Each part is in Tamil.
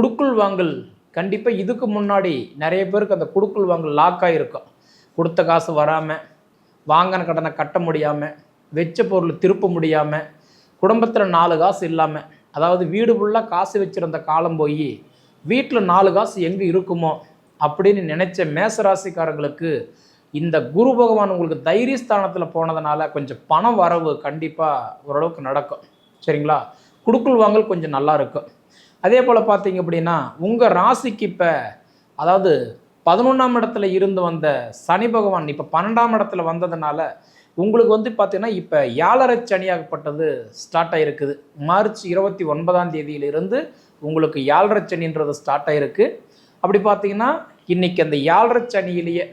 குடுக்குள் வாங்கல். கண்டிப்பாக இதுக்கு முன்னாடி நிறைய பேருக்கு அந்த குடுக்குள் வாங்கல் லாக் ஆகிருக்கும் கொடுத்த காசு வராமல் வாங்கின கடனை கட்ட முடியாமல் வச்ச பொருள் திருப்ப முடியாமல் குடும்பத்தில் நாலு காசு இல்லாமல் அதாவது வீடு ஃபுல்லாக காசு வச்சுருந்த காலம் போய் வீட்டில் நாலு காசு எங்கே இருக்குமோ அப்படின்னு நினச்ச மேசராசிக்காரங்களுக்கு இந்த குரு பகவான் உங்களுக்கு தைரியஸ்தானத்தில் போனதுனால கொஞ்சம் பண வரவு கண்டிப்பாக ஓரளவுக்கு நடக்கும். சரிங்களா? குடுக்குள் வாங்கல் கொஞ்சம் நல்லா இருக்கும். அதே போல் பார்த்தீங்க அப்படின்னா உங்கள் ராசிக்கு இப்போ அதாவது பதினொன்றாம் இடத்துல இருந்து வந்த சனி பகவான் இப்போ பன்னெண்டாம் இடத்துல வந்ததுனால உங்களுக்கு வந்து பார்த்தீங்கன்னா இப்போ ஏழரை சனியாகப்பட்டது ஸ்டார்ட் ஆகிருக்குது மார்ச் இருபத்தி ஒன்பதாம் தேதியிலிருந்து உங்களுக்கு ஏழரை சனின்றது ஸ்டார்ட் ஆகிருக்கு அப்படி பார்த்தீங்கன்னா இன்றைக்கி அந்த ஏழரை சனியிலேயே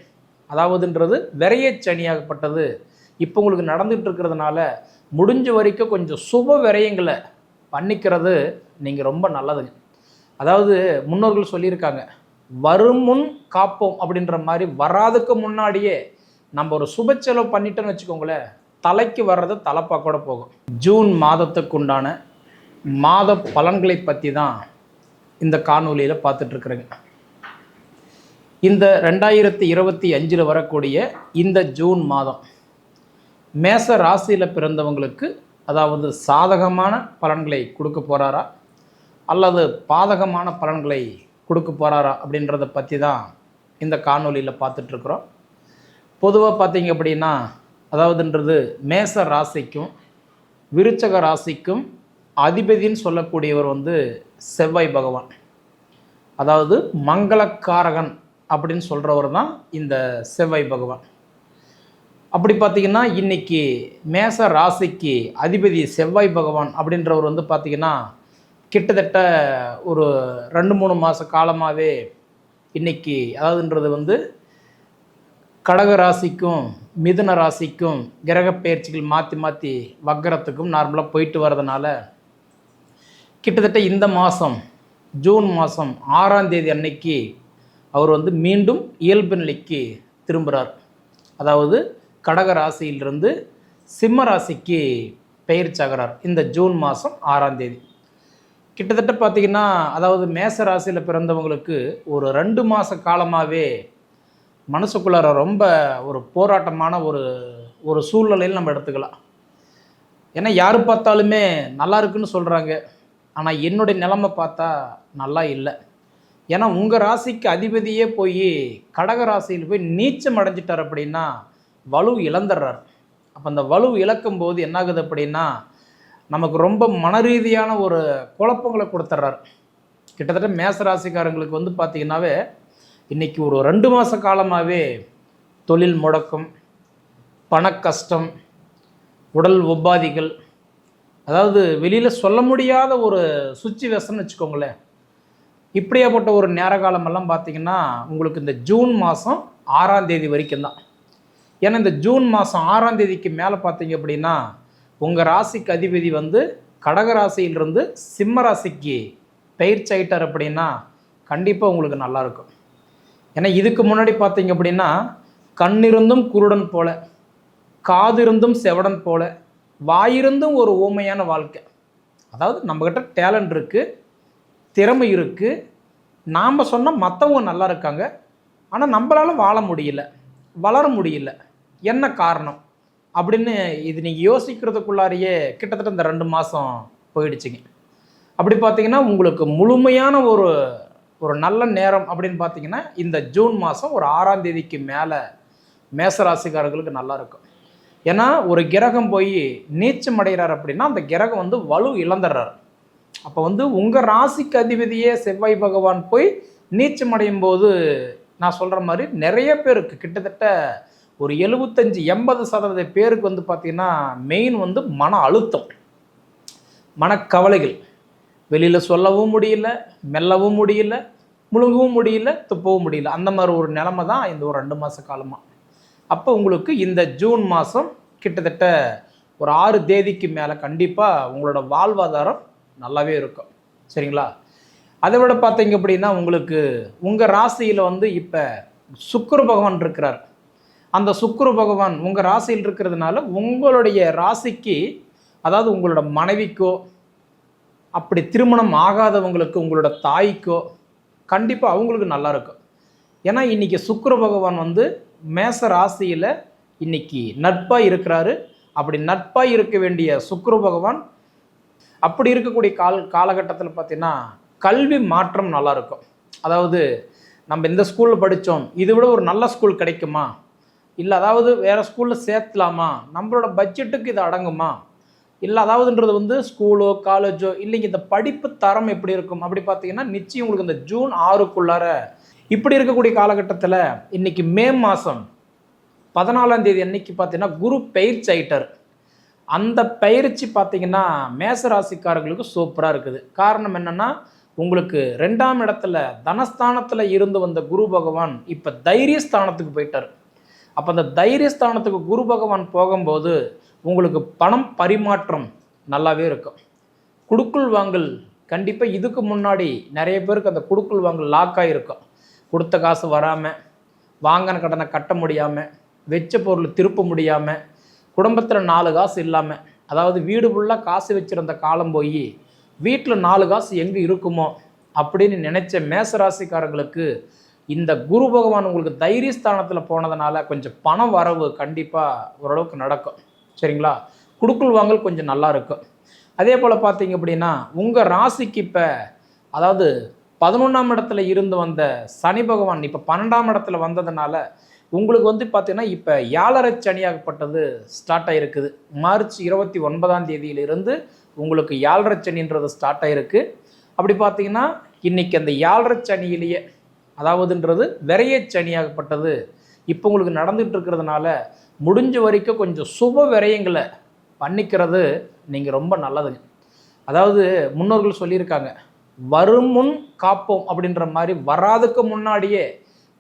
அதாவதுன்றது விரைய சனியாகப்பட்டது. இப்போ உங்களுக்கு நடந்துகிட்டு இருக்கிறதுனால முடிஞ்ச வரைக்கும் கொஞ்சம் சுப விரயங்களை பண்ணிக்கிறது நீங்கள் ரொம்ப நல்லதுங்க அதாவது முன்னோர்கள் சொல்லியிருக்காங்க வரும் முன் காப்போம் அப்படின்ற மாதிரி வராதுக்கு முன்னாடியே நம்ம ஒரு சுப செலவு பண்ணிட்டோன்னு வச்சுக்கோங்களேன் தலைக்கு வர்றது தலைப்பாக கூட போகும். ஜூன் மாதத்துக்கு உண்டான மாத பலன்களை பற்றி தான் இந்த காணொலியில் பார்த்துட்ருக்குறேங்க. இந்த ரெண்டாயிரத்தி இருபத்தி அஞ்சில் வரக்கூடிய இந்த ஜூன் மாதம் மேச ராசியில் பிறந்தவங்களுக்கு அதாவது சாதகமான பலன்களை கொடுக்க போகிறாரா அல்லது பாதகமான பலன்களை கொடுக்க போகிறாரா அப்படின்றத பற்றி தான் இந்த காணொலியில் பார்த்துட்ருக்குறோம். பொதுவாக பார்த்தீங்க அப்படின்னா அதாவதுன்றது மேச ராசிக்கும் விருச்சக ராசிக்கும் அதிபதின்னு சொல்லக்கூடியவர் வந்து செவ்வாய் பகவான். அதாவது மங்களக்காரகன் அப்படின்னு சொல்கிறவர் தான் இந்த செவ்வாய் பகவான். அப்படி பார்த்தீங்கன்னா இன்றைக்கி மேச ராசிக்கு அதிபதி செவ்வாய் பகவான் அப்படின்றவர் வந்து பார்த்திங்கன்னா கிட்டத்தட்ட ஒரு ரெண்டு மூணு மாத காலமாகவே இன்னைக்கு அதாவதுன்றது வந்து கடக ராசிக்கும் மிதுன ராசிக்கும் கிரக பயிற்சிகள் மாற்றி மாற்றி வக்கரத்துக்கும் நார்மலாக போயிட்டு வர்றதுனால கிட்டத்தட்ட இந்த மாதம் ஜூன் மாதம் ஆறாம் தேதி அன்னைக்கு அவர் வந்து மீண்டும் இயல்பு நிலைக்கு திரும்புகிறார் அதாவது கடக ராசியிலிருந்து சிம்ம ராசிக்கு பெயர்ச்சாகிறார் இந்த ஜூன் மாதம் ஆறாம் தேதி. கிட்டத்தட்ட பார்த்தீங்கன்னா அதாவது மேச ராசியில் பிறந்தவங்களுக்கு ஒரு ரெண்டு மாத காலமாகவே மனசுக்குள்ளார ரொம்ப ஒரு போராட்டமான ஒரு ஒரு சூழ்நிலையில் நம்ம எடுத்துக்கலாம். ஏன்னா யார் பார்த்தாலுமே நல்லா இருக்குன்னு சொல்கிறாங்க ஆனால் என்னுடைய நிலமை பார்த்தா நல்லா இல்லை. ஏன்னா உங்கள் ராசிக்கு அதிபதியே போய் கடக ராசியில் போய் நீச்சம் அடைஞ்சிட்டார் அப்படின்னா வலு இழந்துடுறார். அப்போ அந்த வலு இழக்கும் போது என்னாகுது அப்படின்னா நமக்கு ரொம்ப மனரீதியான ஒரு குழப்பங்களை கொடுத்துட்றாரு கிட்டத்தட்ட மேச ராசிக்காரங்களுக்கு வந்து பார்த்திங்கனாவே இன்றைக்கி ஒரு ரெண்டு மாத காலமாகவே தொழில் முடக்கம் பணக்கஷ்டம் கஷ்டம் உடல் உபாதிகள் அதாவது வெளியில் சொல்ல முடியாத ஒரு சுச்சுவேஷன் வச்சுக்கோங்களேன். இப்படியாப்பட்ட ஒரு நேர காலமெல்லாம் பார்த்திங்கன்னா உங்களுக்கு இந்த ஜூன் மாதம் ஆறாம் தேதி வரைக்கும் தான் ஏன்னா இந்த ஜூன் மாதம் ஆறாம் தேதிக்கு மேலே பார்த்தீங்க அப்படின்னா உங்கள் ராசிக்கு அதிபதி வந்து கடக ராசியிலிருந்து சிம்ம ராசிக்கு பயிற்சி ஆயிட்டார் அப்படின்னா கண்டிப்பாக உங்களுக்கு நல்லாயிருக்கும் ஏன்னா இதுக்கு முன்னாடி பார்த்தீங்க அப்படின்னா கண்ணிருந்தும் குருடன் போல காதிருந்தும் செவடன் போல வாயிருந்தும் ஒரு ஊமையான வாழ்க்கை. அதாவது நம்மக்கிட்ட டேலண்ட் இருக்குது திறமை இருக்குது நாம் சொன்னால் மற்றவங்க நல்லா இருக்காங்க ஆனால் நம்மளால் வாழ முடியல வளர முடியல. என்ன காரணம்? அப்படின்னு இது நீங்கள் யோசிக்கிறதுக்குள்ளாரையே கிட்டத்தட்ட இந்த ரெண்டு மாதம் போயிடுச்சுங்க. அப்படி பார்த்தீங்கன்னா உங்களுக்கு முழுமையான ஒரு ஒரு நல்ல நேரம் அப்படின்னு பார்த்தீங்கன்னா இந்த ஜூன் மாதம் ஒரு ஆறாம் தேதிக்கு மேலே மேசராசிக்காரர்களுக்கு நல்லா இருக்கும். ஏன்னா ஒரு கிரகம் போய் நீச்சம் அடைகிறார் அப்படின்னா அந்த கிரகம் வந்து வலு இழந்துடுறார். அப்போ வந்து உங்கள் ராசிக்கு அதிபதியே செவ்வாய் பகவான் போய் நீச்சம் அடையும் போது நான் சொல்கிற மாதிரி நிறைய பேருக்கு கிட்டத்தட்ட ஒரு எழுபத்தஞ்சி எண்பது சதவீத பேருக்கு வந்து பார்த்திங்கன்னா மெயின் வந்து மன அழுத்தம் மனக்கவலைகள். வெளியில் சொல்லவும் முடியல மெல்லவும் முடியல முழுங்கவும் முடியல துப்பவும் முடியல. அந்த மாதிரி ஒரு நிலமை தான் இந்த ஒரு ரெண்டு மாத காலமாக அப்போ உங்களுக்கு இந்த ஜூன் மாதம் கிட்டத்தட்ட ஒரு ஆறு தேதிக்கு மேலே கண்டிப்பாக உங்களோட வாழ்வாதாரம் நல்லாவே இருக்கும். சரிங்களா? அதை விட பார்த்தீங்க அப்படின்னா உங்களுக்கு உங்கள் ராசியில் வந்து இப்போ சுக்கர பகவான் இருக்கிறார். அந்த சுக்கிர பகவான் உங்கள் ராசியில் இருக்கிறதுனால உங்களுடைய ராசிக்கு அதாவது உங்களோட மனைவிக்கோ அப்படி திருமணம் ஆகாதவங்களுக்கு உங்களோட தாய்க்கோ கண்டிப்பாக அவங்களுக்கு நல்லா இருக்கும். ஏன்னா இன்றைக்கி சுக்கிர பகவான் வந்து மேச ராசியில் இன்னைக்கு நட்பாக இருக்கிறாரு. அப்படி நட்பாக இருக்க வேண்டிய சுக்கிர பகவான் அப்படி இருக்கக்கூடிய கால் காலகட்டத்தில் பார்த்தீங்கன்னா கல்வி மாற்றம் நல்லா இருக்கும். அதாவது நம்ம இந்த ஸ்கூலில் படித்தோம் இதை விட ஒரு நல்ல ஸ்கூல் கிடைக்குமா? இல்லை அதாவது வேறு ஸ்கூலில் சேர்த்தலாமா? நம்மளோட பட்ஜெட்டுக்கு இது அடங்குமா? இல்லை அதாவதுன்றது வந்து ஸ்கூலோ காலேஜோ இல்லைங்க இந்த படிப்பு தரம் எப்படி இருக்கும்? அப்படி பார்த்தீங்கன்னா நிச்சயம் உங்களுக்கு இந்த ஜூன் ஆறுக்குள்ளார இப்படி இருக்கக்கூடிய காலகட்டத்தில் இன்னைக்கு மே மாதம் பதினாலாம் தேதி அன்னைக்கு பார்த்தீங்கன்னா குரு பயிற்சி ஐட்டர் அந்த பயிற்சி பார்த்தீங்கன்னா மேச ராசிக்காரர்களுக்கு சூப்பராக இருக்குது. காரணம் என்னன்னா உங்களுக்கு ரெண்டாம் இடத்துல தனஸ்தானத்தில் இருந்து வந்த குரு பகவான் இப்போ தைரியஸ்தானத்துக்கு போயிட்டார். அப்போ அந்த தைரியஸ்தானத்துக்கு குரு பகவான் போகும்போது உங்களுக்கு பணம் பரிமாற்றம் நல்லாவே இருக்கும். குடுக்குள் வாங்கல் கண்டிப்பாக இதுக்கு முன்னாடி நிறைய பேருக்கு அந்த குடுக்குள் வாங்கல் லாக் ஆகிருக்கும் கொடுத்த காசு வராமல் வாங்கின கடனை கட்ட முடியாமல் வெச்ச பொருள் திருப்ப முடியாமல் குடும்பத்தில் நாலு காசு இல்லாமல் அதாவது வீடு ஃபுல்லாக காசு வச்சுருந்த காலம் போய் வீட்டில் நாலு காசு எங்கே இருக்குமோ அப்படின்னு நினச்ச மேசராசிக்காரங்களுக்கு இந்த குரு பகவான் உங்களுக்கு தைரியஸ்தானத்தில் போனதுனால கொஞ்சம் பண வரவு கண்டிப்பாக ஓரளவுக்கு நடக்கும். சரிங்களா? குடுக்கல் வாங்கல் கொஞ்சம் நல்லா இருக்கும். அதே போல் பார்த்தீங்க அப்படின்னா உங்கள் ராசிக்கு இப்போ அதாவது பதினொன்றாம் இடத்துல இருந்து வந்த சனி பகவான் இப்போ பன்னெண்டாம் இடத்துல வந்ததுனால உங்களுக்கு வந்து பார்த்தீங்கன்னா இப்போ யாழரை சனியாகப்பட்டது ஸ்டார்ட் ஆகிருக்குது மார்ச் இருபத்தி ஒன்பதாம் தேதியிலிருந்து உங்களுக்கு ஏழரை சனின்றது ஸ்டார்ட் ஆகிருக்கு அப்படி பார்த்தீங்கன்னா இன்னைக்கு அந்த ஏழரை சனியிலேயே அதாவதுன்றது விரைய சனியாகப்பட்டது இப்போ உங்களுக்கு நடந்துகிட்டு இருக்கிறதுனால முடிஞ்ச வரைக்கும் கொஞ்சம் சுப விரயங்களை பண்ணிக்கிறது நீங்கள் ரொம்ப நல்லதுங்க அதாவது முன்னோர்கள் சொல்லியிருக்காங்க வருமுன் காப்போம் அப்படின்ற மாதிரி வராதுக்கு முன்னாடியே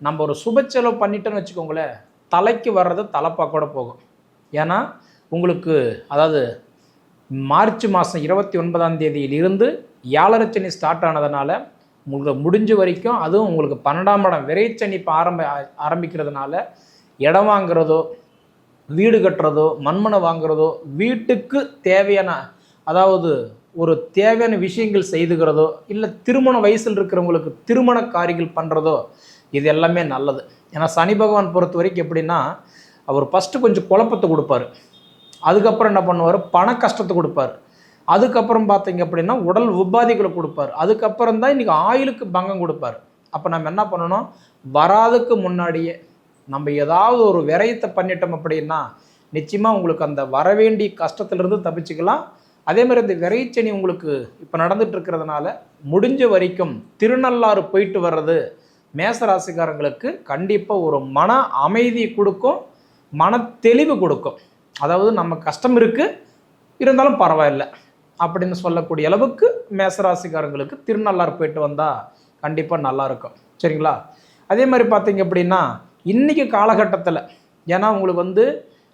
நம்ம ஒரு சுப செலவு பண்ணிட்டோன்னு வச்சுக்கோங்களேன் தலைக்கு வர்றது தலைப்பாக கூட போகும். ஏன்னா உங்களுக்கு அதாவது மார்ச் மாதம் இருபத்தி ஒன்பதாம் தேதியிலிருந்து சனி ஸ்டார்ட் ஆனதுனால உங்களுக்கு முடிஞ்ச வரைக்கும் அதுவும் உங்களுக்கு பன்னெண்டாம் இடம் விரைச்சனி இப்போ ஆரம்ப ஆரம்பிக்கிறதுனால இடம் வாங்குறதோ வீடு கட்டுறதோ மண்மனை வாங்குறதோ வீட்டுக்கு தேவையான அதாவது ஒரு தேவையான விஷயங்கள் செய்துக்கிறதோ இல்லை திருமண வயசில் இருக்கிறவங்களுக்கு திருமண காரியங்கள் பண்ணுறதோ இது எல்லாமே நல்லது. ஏன்னா சனி பகவான் பொறுத்த வரைக்கும் எப்படின்னா அவர் ஃபஸ்ட்டு கொஞ்சம் குழப்பத்தை கொடுப்பாரு. அதுக்கப்புறம் என்ன பண்ணுவார்? பண கஷ்டத்தை கொடுப்பார். அதுக்கப்புறம் பார்த்தீங்க அப்படின்னா உடல் உபாதைகளை கொடுப்பார். அதுக்கப்புறம் தான் இன்றைக்கி ஆயிலுக்கு பங்கம் கொடுப்பார். அப்போ நம்ம என்ன பண்ணணும்? வராதுக்கு முன்னாடியே நம்ம ஏதாவது ஒரு விரயத்தை பண்ணிட்டோம் அப்படின்னா நிச்சயமாக உங்களுக்கு அந்த வரவேண்டிய கஷ்டத்திலிருந்து தப்பிச்சுக்கலாம். அதே மாதிரி இந்த விரைச்சனி உங்களுக்கு இப்போ நடந்துட்டு இருக்கிறதுனால முடிஞ்ச வரைக்கும் திருநள்ளாறு போயிட்டு வர்றது மேசராசிக்காரங்களுக்கு கண்டிப்பாக ஒரு மன அமைதி கொடுக்கும் மன தெளிவு கொடுக்கும். அதாவது நம்ம கஷ்டம் இருக்குது இருந்தாலும் பரவாயில்ல. அப்படின்னு சொல்லக்கூடிய அளவுக்கு மேசராசிக்காரங்களுக்கு திருநள்ளாறு போயிட்டு வந்தால் கண்டிப்பாக நல்லா இருக்கும். சரிங்களா? அதே மாதிரி பார்த்தீங்க அப்படின்னா இன்றைக்கி காலகட்டத்தில் ஏன்னா உங்களுக்கு வந்து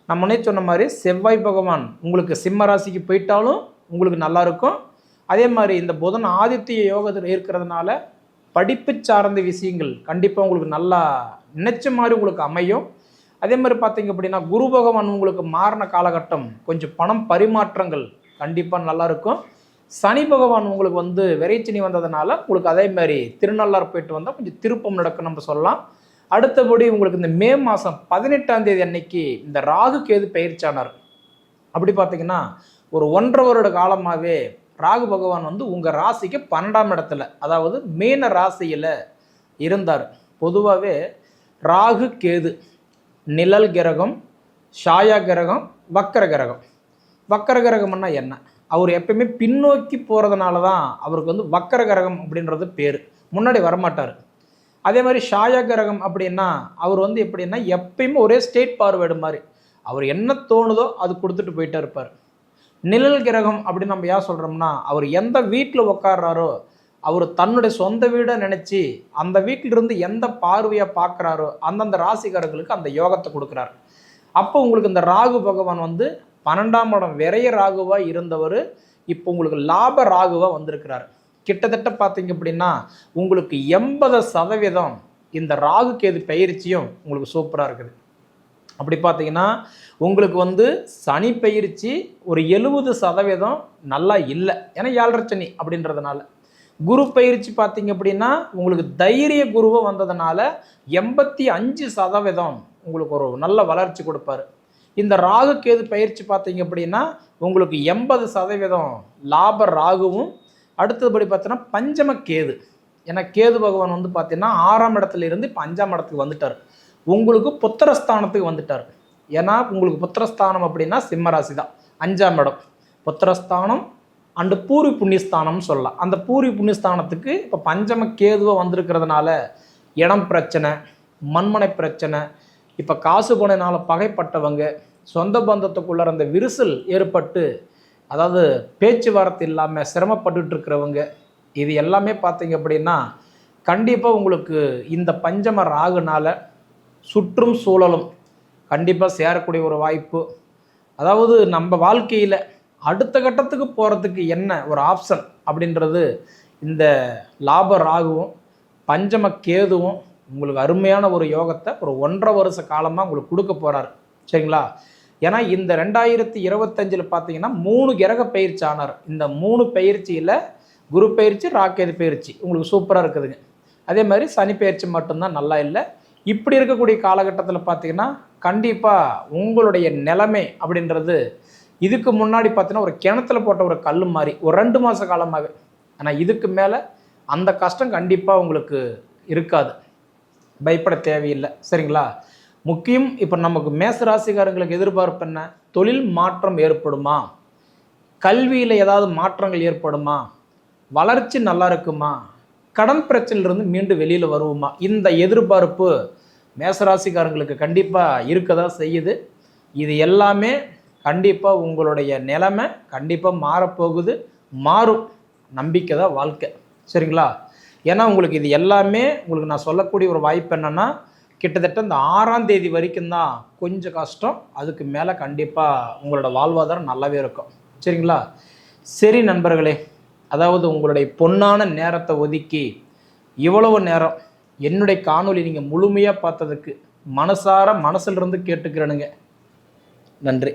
நம்மளே முன்னே சொன்ன மாதிரி செவ்வாய் பகவான் உங்களுக்கு சிம்ம ராசிக்கு போயிட்டாலும் உங்களுக்கு நல்லா இருக்கும். அதே மாதிரி இந்த புதன் ஆதித்ய யோகத்தில் இருக்கிறதுனால படிப்பு சார்ந்த விஷயங்கள் கண்டிப்பாக உங்களுக்கு நல்லா நினைச்ச மாதிரி உங்களுக்கு அமையும். அதே மாதிரி பார்த்தீங்க அப்படின்னா குரு பகவான் உங்களுக்கு மாறின காலகட்டம் கொஞ்சம் பணம் பரிமாற்றங்கள் கண்டிப்பாக நல்லாயிருக்கும். சனி பகவான் உங்களுக்கு வந்து விரைச்சினி வந்ததுனால உங்களுக்கு அதே மாதிரி திருநள்ளாறு போயிட்டு வந்தால் கொஞ்சம் திருப்பம் நடக்கும் நம்ம சொல்லலாம். அடுத்தபடி உங்களுக்கு இந்த மே மாதம் பதினெட்டாம் தேதி அன்னைக்கு இந்த ராகு கேது பயிற்சியானார். அப்படி பார்த்தீங்கன்னா ஒரு ஒன்றரை வருட காலமாகவே ராகு பகவான் வந்து உங்கள் ராசிக்கு பன்னெண்டாம் இடத்துல அதாவது மீன ராசியில் இருந்தார். பொதுவாகவே ராகு கேது நிழல் கிரகம் ஷாயா கிரகம் வக்கர கிரகம். வக்கர கிரகம்னா என்ன? அவர் எப்பயுமே பின்னோக்கி போகிறதுனால தான் அவருக்கு வந்து வக்கர கிரகம் அப்படின்றது பேர். முன்னாடி வரமாட்டார். அதே மாதிரி ஷாயா கிரகம் அப்படின்னா அவர் வந்து எப்படின்னா எப்பயுமே ஒரே ஸ்டேட் பார்வேடு மாதிரி. அவர் என்ன தோணுதோ அது கொடுத்துட்டு போயிட்டே இருப்பார். நிழல் கிரகம் அப்படின்னு நம்ம ஏன் சொல்கிறோம்னா அவர் எந்த வீட்டில் உட்கார்றாரோ அவர் தன்னுடைய சொந்த வீடை நினச்சி அந்த வீட்டிலிருந்து எந்த பார்வையை பார்க்குறாரோ அந்தந்த ராசிக்காரர்களுக்கு அந்த யோகத்தை கொடுக்குறார். அப்போ உங்களுக்கு இந்த ராகு பகவான் வந்து பன்னெண்டாம் இடம் விரைய ராகுவாக இருந்தவர் இப்போ உங்களுக்கு லாப ராகுவாக வந்திருக்கிறார். கிட்டத்தட்ட பார்த்தீங்க அப்படின்னா உங்களுக்கு எண்பது சதவீதம் இந்த ராகு கேது பயிற்சியும் உங்களுக்கு சூப்பராக இருக்குது. அப்படி பார்த்தீங்கன்னா உங்களுக்கு வந்து சனி பயிற்சி ஒரு எழுபது சதவீதம் நல்லா இல்லை. ஏன்னா ஏழரை சனி அப்படின்றதுனால. குரு பயிற்சி பார்த்தீங்க அப்படின்னா உங்களுக்கு தைரிய குருவை வந்ததுனால எண்பத்தி அஞ்சு சதவீதம் உங்களுக்கு ஒரு நல்ல வளர்ச்சி கொடுப்பாரு. இந்த ராகு கேது பயிற்சி பார்த்தீங்க அப்படின்னா உங்களுக்கு எண்பது சதவீதம் லாப ராகுவும் அடுத்தபடி பார்த்தீங்கன்னா பஞ்சம கேது. ஏன்னா கேது பகவான் வந்து பார்த்தீங்கன்னா ஆறாம் இடத்துல இருந்து இப்போ அஞ்சாம் இடத்துக்கு வந்துட்டார். உங்களுக்கு புத்திரஸ்தானத்துக்கு வந்துட்டார். ஏன்னா உங்களுக்கு புத்திரஸ்தானம் அப்படின்னா சிம்மராசி தான் அஞ்சாம் இடம். புத்திரஸ்தானம் அண்டு பூரி புண்ணியஸ்தானம்னு சொல்லலாம். அந்த பூரி புண்ணியஸ்தானத்துக்கு இப்போ பஞ்சம கேதுவை வந்திருக்கிறதுனால இடம் பிரச்சனை மண்மனை பிரச்சனை இப்போ காசு போனதுனால பகைப்பட்டவங்க சொந்த பந்தத்துக்குள்ள அந்த விரிசல் ஏற்பட்டு அதாவது பேச்சுவார்த்தை இல்லாமல் சிரமப்பட்டுட்டு இருக்கிறவங்க இது எல்லாமே பார்த்தீங்க அப்படின்னா கண்டிப்பாக உங்களுக்கு இந்த பஞ்சம ராகுனால சுற்றும் சூழலும் கண்டிப்பாக சேரக்கூடிய ஒரு வாய்ப்பு. அதாவது நம்ம வாழ்க்கையில் அடுத்த கட்டத்துக்கு போகிறதுக்கு என்ன ஒரு ஆப்ஷன் அப்படின்றது இந்த லாப ராகுவும் பஞ்சம கேதுவும் உங்களுக்கு அருமையான ஒரு யோகத்தை ஒரு ஒன்றரை வருஷ காலமாக உங்களுக்கு கொடுக்க போகிறாரு சரிங்களா? ஏன்னா இந்த ரெண்டாயிரத்தி இருபத்தஞ்சில் பார்த்தீங்கன்னா மூணு கிரக பயிற்சி ஆனார். இந்த மூணு பயிற்சியில் குரு பயிற்சி ராக்கேது பயிற்சி. உங்களுக்கு சூப்பராக இருக்குதுங்க. அதே மாதிரி சனி பயிற்சி மட்டும்தான் நல்லா இல்லை. இப்படி இருக்கக்கூடிய காலகட்டத்தில் பார்த்தீங்கன்னா கண்டிப்பாக உங்களுடைய நிலைமை அப்படின்றது இதுக்கு முன்னாடி பார்த்தீங்கன்னா ஒரு கிணத்துல போட்ட ஒரு கல் மாதிரி ஒரு ரெண்டு மாத காலமாக ஆனால் இதுக்கு மேலே அந்த கஷ்டம் கண்டிப்பாக உங்களுக்கு இருக்காது. பயப்பட தேவையில்லை. சரிங்களா? முக்கியம் இப்போ நமக்கு மேச ராசிக்காரங்களுக்கு எதிர்பார்ப்பு என்ன? தொழில் மாற்றம் ஏற்படுமா? கல்வியில் ஏதாவது மாற்றங்கள் ஏற்படுமா? வளர்ச்சி நல்லா இருக்குமா? கடன் பிரச்சனையிலிருந்து மீண்டும் வெளியில் வருவோமா? இந்த எதிர்பார்ப்பு மேசராசிக்காரங்களுக்கு கண்டிப்பாக இருக்க தான் செய்யுது. இது எல்லாமே கண்டிப்பாக உங்களுடைய நிலைமை கண்டிப்பாக மாறப்போகுது. மாறும். நம்பிக்கை தான் வாழ்க்கை. சரிங்களா? ஏன்னா உங்களுக்கு இது எல்லாமே உங்களுக்கு நான் சொல்லக்கூடிய ஒரு வாய்ப்பு என்னென்னா கிட்டத்தட்ட இந்த ஆறாம் தேதி வரைக்கும் தான் கொஞ்சம் கஷ்டம். அதுக்கு மேலே கண்டிப்பாக உங்களோட வாழ்வாதாரம் நல்லாவே இருக்கும். சரிங்களா? சரி நண்பர்களே அதாவது உங்களுடைய பொன்னான நேரத்தை ஒதுக்கி இவ்வளவு நேரம் என்னுடைய காணொலி நீங்கள் முழுமையாக பார்த்ததுக்கு மனசார மனசிலிருந்து கேட்டுக்கிறேனுங்க. நன்றி.